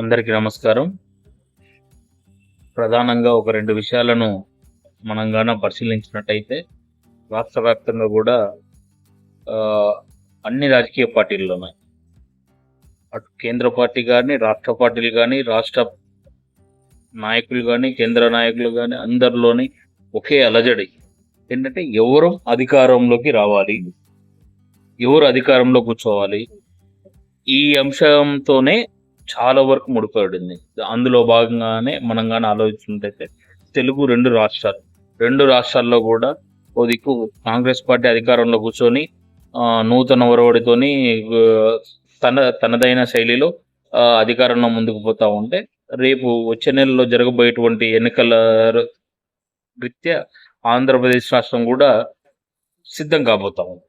అందరికీ నమస్కారం. ప్రధానంగా ఒక రెండు విషయాలను మనం గాన పరిశీలించినట్టయితే రాష్ట్ర వ్యాప్తంగా కూడా అన్ని రాజకీయ పార్టీల్లో ఉన్నాయి అటు కేంద్ర పార్టీ కానీ రాష్ట్ర పార్టీలు కానీ రాష్ట్ర నాయకులు కానీ కేంద్ర నాయకులు కానీ అందరిలోని ఒకే అలజడి ఏంటంటే ఎవరు అధికారంలోకి రావాలి? ఎవరు అధికారంలో కూర్చోవాలి? ఈ అంశంతోనే చాలా వరకు ముడిపడింది. అందులో భాగంగానే మనం కానీ ఆలోచించినట్టయితే తెలుగు రెండు రాష్ట్రాలు. రెండు రాష్ట్రాల్లో కూడా ఓ దిక్కు కాంగ్రెస్ పార్టీ అధికారంలో కూర్చొని నూతన ఒరవడితోని తన తనదైన శైలిలో అధికారంలో ముందుకు పోతా ఉంటే రేపు వచ్చే నెలలో జరగబోయేటువంటి ఎన్నికల రీత్యా ఆంధ్రప్రదేశ్ రాష్ట్రం కూడా సిద్ధం కాబోతా ఉంది.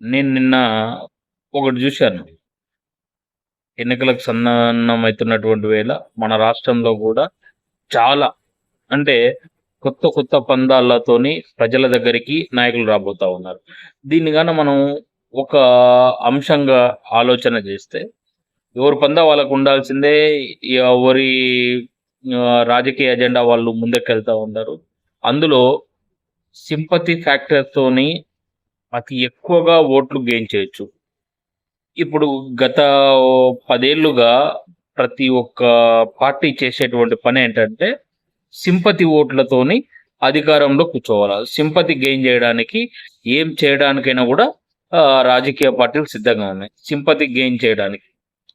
నేను నిన్న ఒకటి చూశాను. ఎన్నికలకు సన్నద్ధమవుతున్నటువంటి వేళ మన రాష్ట్రంలో కూడా చాలా అంటే కొత్త కొత్త పందాలతోని ప్రజల దగ్గరికి నాయకులు రాబోతా ఉన్నారు. దీనిగాన మనం ఒక అంశంగా ఆలోచన చేస్తే ఎవరి పందా వాళ్ళకు ఉండాల్సిందే ఎవరి రాజకీయ ఎజెండా వాళ్ళు ముందుకెళ్తా ఉన్నారు. అందులో సింపతి ఫ్యాక్టర్తోని అతి ఎక్కువగా ఓట్లు గెయిన్ చేయొచ్చు ఇప్పుడు గత పదేళ్ళుగా ప్రతి ఒక్క పార్టీ చేసేటువంటి పని ఏంటంటే సింపతి ఓట్లతోని అధికారంలో కూర్చోవాలి. సింపతి గెయిన్ చేయడానికి ఏం చేయడానికైనా కూడా రాజకీయ పార్టీలు సిద్ధంగా ఉన్నాయి. సింపతి గెయిన్ చేయడానికి.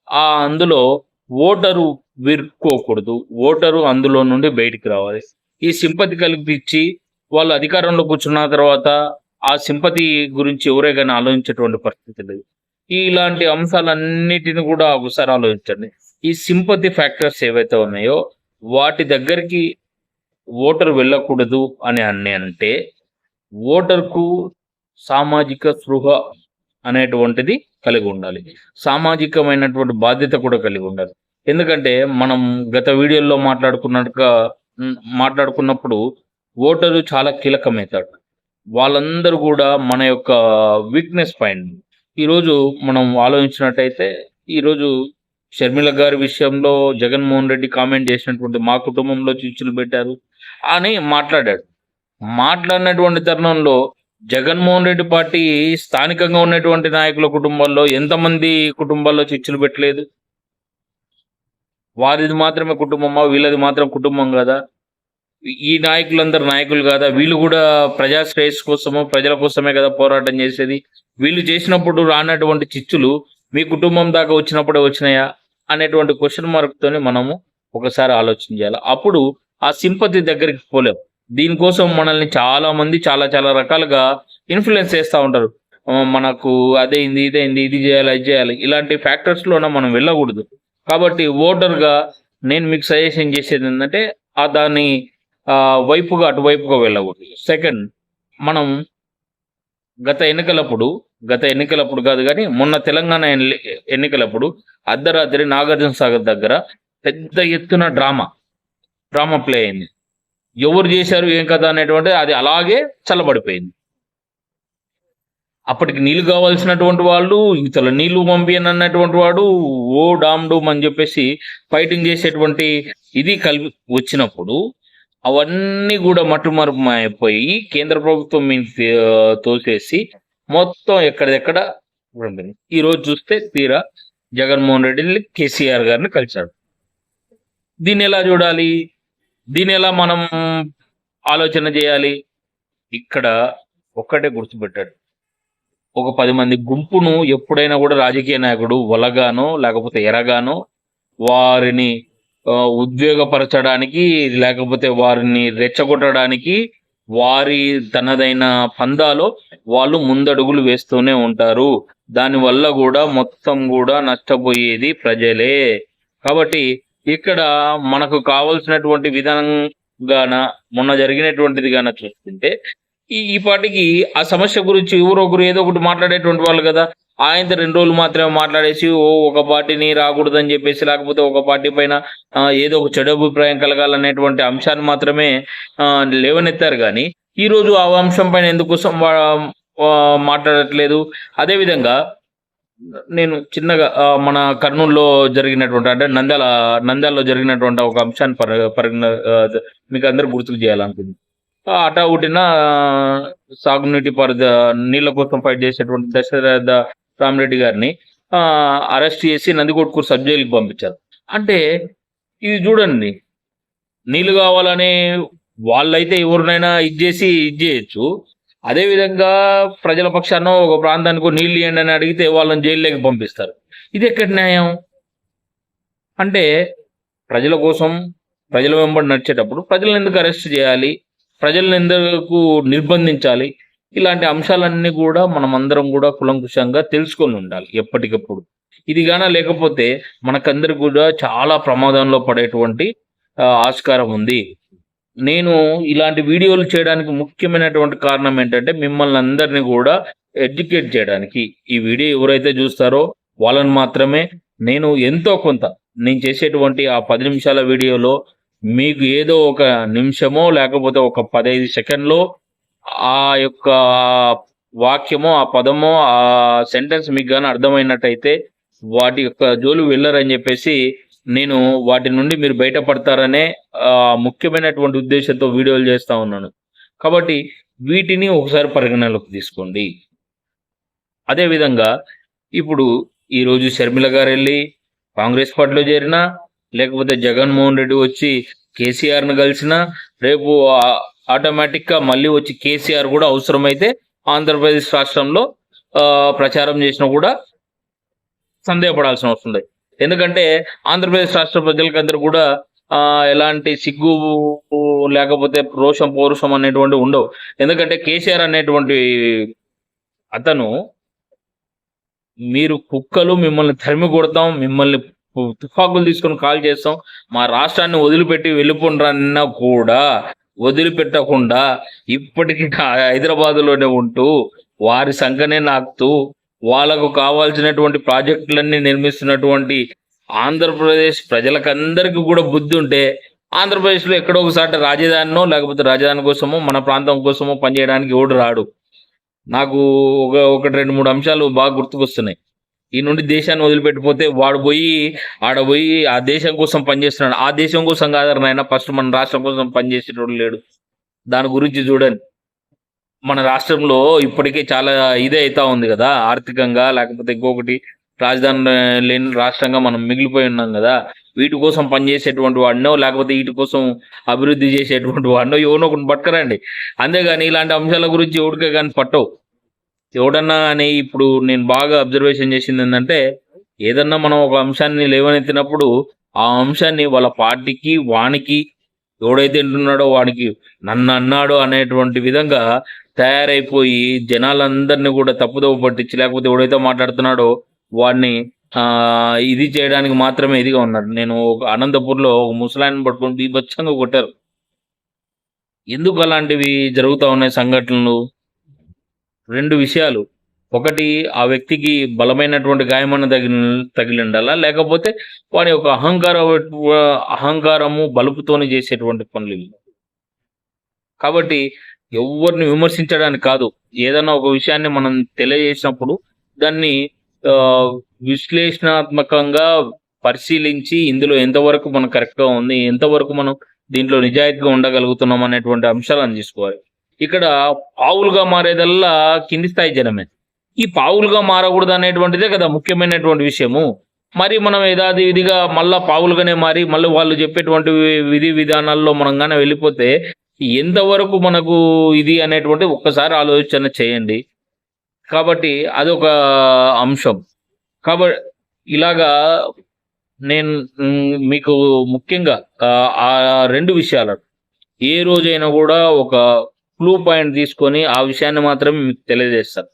ఆ అందులో ఓటరు విరుక్కోకూడదు. ఓటరు అందులో నుండి బయటికి రావాలి. ఈ సింపతి కల్పించి వాళ్ళు అధికారంలో కూర్చున్న తర్వాత ఆ సింపతి గురించి ఎవరే కానీ ఆలోచించేటువంటి పరిస్థితి లేదు. ఇలాంటి అంశాలన్నిటిని కూడా ఒకసారి ఆలోచించండి. ఈ సింపతి ఫ్యాక్టర్స్ ఏవైతే ఉన్నాయో వాటి దగ్గరికి ఓటర్ వెళ్ళకూడదు అని అని అంటే ఓటర్కు సామాజిక స్పృహ అనేటువంటిది కలిగి ఉండాలి. సామాజికమైనటువంటి బాధ్యత కూడా కలిగి ఉండాలి. ఎందుకంటే మనం గత వీడియోలో మాట్లాడుకున్నట్టుగా మాట్లాడుకున్నప్పుడు ఓటరు చాలా కీలకమవుతాడు. వాళ్ళందరూ కూడా మన యొక్క వీక్నెస్ పాయింట్ ఈరోజు మనం ఆలోచించినట్టయితే ఈరోజు షర్మిల గారి విషయంలో జగన్మోహన్ రెడ్డి కామెంట్ చేసినటువంటి మా కుటుంబంలో చిచ్చులు పెట్టారు అని మాట్లాడాడు. మాట్లాడినటువంటి తరుణంలో జగన్మోహన్ రెడ్డి పార్టీ స్థానికంగా ఉన్నటువంటి నాయకుల కుటుంబాల్లో ఎంతమంది కుటుంబాల్లో చిచ్చులు పెట్టలేదు? వారిది మాత్రమే కుటుంబమా? వీళ్ళది మాత్రం కుటుంబం కదా? ఈ నాయకులందరూ నాయకులు కదా? వీళ్ళు కూడా ప్రజా శ్రేయస్సు కోసము? ప్రజల కోసమే కదా పోరాటం చేసేది? వీళ్ళు చేసినప్పుడు రానటువంటి చిచ్చులు మీ కుటుంబం దాకా వచ్చినప్పుడే వచ్చినాయా అనేటువంటి క్వశ్చన్ మార్క్తోనే మనము ఒకసారి ఆలోచన చేయాలి. అప్పుడు ఆ సింపతి దగ్గరికి పోలేం. దీనికోసం మనల్ని చాలా మంది చాలా చాలా రకాలుగా ఇన్ఫ్లుయెన్స్ చేస్తూ ఉంటారు. మనకు అదేంది ఇదేంది ఇది చేయాలి అది చేయాలి. ఇలాంటి ఫ్యాక్టర్స్లోనే మనం వెళ్ళకూడదు. కాబట్టి ఓటర్గా నేను మీకు సజెషన్ చేసేది ఏంటంటే ఆ దాన్ని వైపుగా అటువైపుగా వెళ్ళకూడదు. సెకండ్ మనం గత ఎన్నికలప్పుడు గత ఎన్నికలప్పుడు కాదు కానీ మొన్న తెలంగాణ ఎన్నికలప్పుడు అర్ధరాత్రి నాగార్జున సాగర్ దగ్గర పెద్ద ఎత్తున డ్రామా డ్రామా ప్లే అయింది. ఎవరు చేశారు ఏం కదా అనేటువంటి అది అలాగే చల్లబడిపోయింది. అప్పటికి నీళ్ళు కావాల్సినటువంటి వాళ్ళు ఇతల నీళ్ళు పంపియను అన్నటువంటి వాడు ఓ డామ్ డూమ్ అని చెప్పేసి ఫైటింగ్ చేసేటువంటి ఇది కలిపి వచ్చినప్పుడు అవన్నీ కూడా మట్టుమరుమైపోయి కేంద్ర ప్రభుత్వం మీ తోసేసి మొత్తం ఎక్కడెక్కడ ఉంటుంది. ఈ రోజు చూస్తే తీరా జగన్మోహన్ రెడ్డి కేసీఆర్ గారిని కలిశాడు. దీన్ని ఎలా చూడాలి? దీన్ని ఎలా మనం ఆలోచన చేయాలి? ఇక్కడ ఒక్కటే గుర్తుపెట్టాడు. ఒక పది మంది గుంపును ఎప్పుడైనా కూడా రాజకీయ నాయకుడు వలగానో లేకపోతే ఎరగానో వారిని ఉద్వేగపరచడానికి లేకపోతే వారిని రెచ్చగొట్టడానికి వారి తనదైన పందాలో వాళ్ళు ముందడుగులు వేస్తూనే ఉంటారు. దాని వల్ల కూడా మొత్తం కూడా నష్టపోయేది ప్రజలే. కాబట్టి ఇక్కడ మనకు కావలసినటువంటి విధానం గాన మొన్న జరిగినటువంటిది గాన చూస్తుంటే ఈ ఈ పాటికి ఆ సమస్య గురించి ఎవరో ఒకరు ఏదో ఒకటి మాట్లాడేటువంటి వాళ్ళు కదా. ఆయన రెండు రోజులు మాత్రమే మాట్లాడేసి ఓ ఒక పార్టీని రాకూడదని చెప్పేసి లేకపోతే ఒక పార్టీ పైన ఏదో ఒక చెడు అభిప్రాయం కలగాలనేటువంటి అంశాన్ని మాత్రమే లేవనెత్తారు కానీ ఈ రోజు ఆ అంశం పైన ఎందుకోసం మాట్లాడట్లేదు? అదేవిధంగా నేను చిన్నగా మన కర్నూలులో జరిగినటువంటి అంటే నంద్యాల నంద్యాలలో జరిగినటువంటి ఒక అంశాన్ని పరి పరిగణ మీకు అందరు గుర్తుకు చేయాలనుకుంది ఆ, ఉట్టిన సాగునీటి పరిధ నీళ్ళ కోసం ఫైట్ చేసేటువంటి దశరథ రామరెడ్డి గారిని అరెస్ట్ చేసి నందికొట్కూరు సబ్ జైలుకి పంపించారు. అంటే ఇది చూడండి. నీళ్ళు కావాలని వాళ్ళైతే ఎవరినైనా ఇది చేసి ఇది చేయొచ్చు. అదే విధంగా ప్రజల పక్షాన ఒక ప్రాంతానికి నీళ్ళు ఇవ్వండి అని అడిగితే వాళ్ళని జైల్లోకి పంపిస్తారు. ఇది ఎక్కడ న్యాయం? అంటే ప్రజల కోసం ప్రజల వెంబడి నడిచేటప్పుడు ప్రజలను ఎందుకు అరెస్ట్ చేయాలి? ప్రజలను ఎందుకు నిర్బంధించాలి. ఇలాంటి అంశాలన్నీ కూడా మనం అందరం కూడా కులంకుశంగా తెలుసుకొని ఉండాలి ఎప్పటికప్పుడు. ఇది గాన లేకపోతే మనకందరికి కూడా చాలా ప్రమాదంలో పడేటువంటి ఆస్కారం ఉంది. నేను ఇలాంటి వీడియోలు చేయడానికి ముఖ్యమైనటువంటి కారణం ఏంటంటే మిమ్మల్ని అందరినీ కూడా ఎడ్యుకేట్ చేయడానికి. ఈ వీడియో ఎవరైతే చూస్తారో వాళ్ళని మాత్రమే నేను ఎంతో కొంత నేను చేసేటువంటి ఆ పది నిమిషాల వీడియోలో మీకు ఏదో ఒక నిమిషమో లేకపోతే ఒక పదహైదు సెకండ్లో ఆ యొక్క వాక్యమో ఆ పదమో ఆ సెంటెన్స్ మీకు కానీ అర్థమైనట్టయితే వాటి యొక్క జోలు వెళ్ళరని చెప్పేసి నేను వాటి నుండి మీరు బయటపడతారనే ముఖ్యమైనటువంటి ఉద్దేశంతో వీడియోలు చేస్తూ ఉన్నాను. కాబట్టి వీటిని ఒకసారి పరిగణలోకి తీసుకోండి. అదేవిధంగా ఇప్పుడు ఈరోజు షర్మిల గారు వెళ్ళి కాంగ్రెస్ పార్టీలో చేరినా లేకపోతే జగన్మోహన్ రెడ్డి వచ్చి కేసీఆర్ను కలిసినా రేపు ఆటోమేటిక్గా మళ్ళీ వచ్చి కేసీఆర్ కూడా అవసరమైతే ఆంధ్రప్రదేశ్ రాష్ట్రంలో ఆ, ప్రచారం చేసినా కూడా సందేహపడాల్సిన అవసరం ఉంది ఎందుకంటే ఆంధ్రప్రదేశ్ రాష్ట్ర ప్రజలకందరూ కూడా ఎలాంటి సిగ్గు లేకపోతే రోషం పౌరుషం అనేటువంటి ఉండవు. ఎందుకంటే కేసీఆర్ అనేటువంటి అతను మీరు కుక్కలు మిమ్మల్ని తరిమి కొడతాం మిమ్మల్ని తుపాకులు తీసుకొని కాల్ చేస్తాం. మా రాష్ట్రాన్ని వదిలిపెట్టి వెళ్ళిపోండ్రన్నా కూడా. వదిలిపెట్టకుండా ఇప్పటికీ హైదరాబాద్లోనే ఉంటూ వారి సంఖనే నాకుతూ వాళ్ళకు కావాల్సినటువంటి ప్రాజెక్టులన్నీ నిర్మిస్తున్నటువంటి ఆంధ్రప్రదేశ్ ప్రజలకందరికీ కూడా బుద్ధి ఉంటే ఆంధ్రప్రదేశ్లో ఎక్కడో ఒకసారి రాజధానినో లేకపోతే రాజధాని కోసమో మన ప్రాంతం కోసమో పనిచేయడానికి ఎవడు రాడు. నాకు ఒక ఒకటి రెండు మూడు అంశాలు బాగా గుర్తుకొస్తున్నాయి. ఈ నుండి దేశాన్ని వదిలిపెట్టిపోతే వాడు పోయి ఆడ పోయి ఆ దేశం కోసం పనిచేస్తున్నాడు. ఆ దేశం కోసం కాదు నాయన ఫస్ట్ మన రాష్ట్రం కోసం పనిచేసేటోడు లేడు. దాని గురించి చూడండి. మన రాష్ట్రంలో ఇప్పటికే చాలా ఇదే అవుతా ఉంది కదా ఆర్థికంగా లేకపోతే ఇంకొకటి రాజధాని లేని రాష్ట్రంగా మనం మిగిలిపోయి ఉన్నాం కదా. వీటి కోసం పనిచేసేటువంటి వాడినో లేకపోతే వీటి కోసం అభివృద్ధి చేసేటువంటి వాడినో ఎవనో ఒకటి పట్టుకరండి. అంతేగాని ఇలాంటి అంశాల గురించి ఎవరికే కానీ పట్టవు. ఎవడన్నా కానీ ఇప్పుడు నేను బాగా అబ్జర్వేషన్ చేసింది ఏంటంటే ఏదన్నా మనం ఒక అంశాన్ని లేవనెత్తినప్పుడు ఆ అంశాన్ని వాళ్ళ పార్టీకి వానికి ఎవడైతే వింటున్నాడో వాడికి నన్ను అన్నాడు అనేటువంటి విధంగా తయారైపోయి జనాలందరినీ కూడా తప్పుదోవ పట్టించి లేకపోతే ఎవడైతే మాట్లాడుతున్నాడో వాడిని ఆ ఇది చేయడానికి మాత్రమే ఇదిగా ఉన్నాడు నేను ఒక అనంతపూర్లో ఒక ముసలాయిని పట్టుకొని బీభత్సంగా కొట్టారు. ఎందుకు అలాంటివి జరుగుతూ ఉన్నాయి సంఘటనలు? రెండు విషయాలు. ఒకటి ఆ వ్యక్తికి బలమైనటువంటి గాయమన్న తగిలి తగిలి ఉండాలా లేకపోతే వాని యొక్క అహంకార అహంకారము బలుపుతోని చేసేటువంటి పనులు కాబట్టి ఎవరిని విమర్శించడానికి కాదు. ఏదైనా ఒక విషయాన్ని మనం తెలియజేసినప్పుడు దాన్ని ఆ, విశ్లేషణాత్మకంగా పరిశీలించి ఇందులో ఎంతవరకు మనం కరెక్ట్గా ఉంది ఎంతవరకు మనం దీంట్లో నిజాయితీగా ఉండగలుగుతున్నాం అనేటువంటి అంశాలను తీసుకోవాలి. ఇక్కడ పావులుగా మారేదల్లా కింది స్థాయి జనమే. ఈ పావులుగా మారకూడదు అనేటువంటిదే కదా ముఖ్యమైనటువంటి విషయము. మరి మనం యథాది విధిగా మళ్ళా పావులుగానే మారి మళ్ళీ వాళ్ళు చెప్పేటువంటి విధి విధానాల్లో మనం కానీ వెళ్ళిపోతే ఎంతవరకు మనకు ఇది అనేటువంటి ఒక్కసారి ఆలోచన చేయండి. కాబట్టి అదొక అంశం. కాబట్టి ఇలాగా నేను మీకు ముఖ్యంగా ఆ, ఆ రెండు విషయాలు ఏ రోజైనా కూడా ఒక క్లూ పాయింట్ తీసుకొని ఆ విషయాన్ని మాత్రమే మీకు తెలియజేస్తారు